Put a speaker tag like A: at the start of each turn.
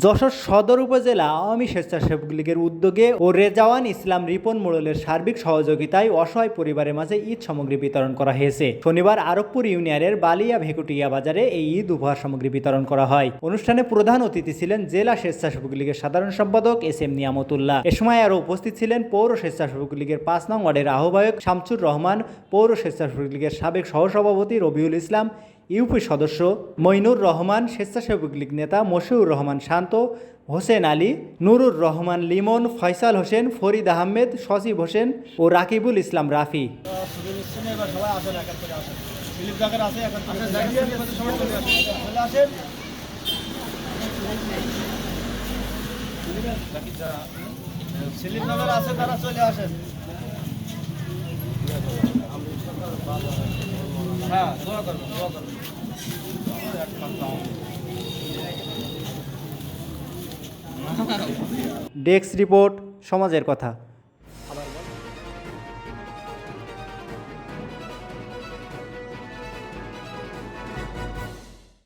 A: যশোর সদর উপজেলা আওয়ামী স্বেচ্ছাসেবক লীগের উদ্যোগে ও রেজাওয়ান ইসলাম রিপন মোড়লের সার্বিক সহযোগিতায় অসহায় পরিবারের মাঝে ঈদ সামগ্রী বিতরণ করা হয়েছে। শনিবার আরবপুর ইউনিয়নের বালিয়া ভেকুটিয়া বাজারে এই ঈদ উপহার সামগ্রী বিতরণ করা হয়। অনুষ্ঠানে প্রধান অতিথি ছিলেন জেলা স্বেচ্ছাসেবক লীগের সাধারণ সম্পাদক এস এম নিয়ামতুল্লাহ। এ সময় আরও উপস্থিত ছিলেন পৌর স্বেচ্ছাসেবক লীগের পাঁচ নং ওয়ার্ডের আহ্বায়ক শামসুর রহমান, পৌর স্বেচ্ছাসেবক লীগের সাবেক সহসভাপতি রবিউল ইসলাম ইউপি সদস্য মইনুর রহমান, স্বেচ্ছাসেবক লীগ নেতা মশিউর রহমান শান্ত, হোসেন আলী, নুরুর রহমান লিমন, ফয়সাল হোসেন, ফরিদ আহমেদ, সজীব হোসেন ও রাকিবুল ইসলাম রাফি।
B: সিলিপ নগর আছে, তারা চলে আসেন। হ্যাঁ
A: ডেস্ক রিপোর্ট সমাজের কথা।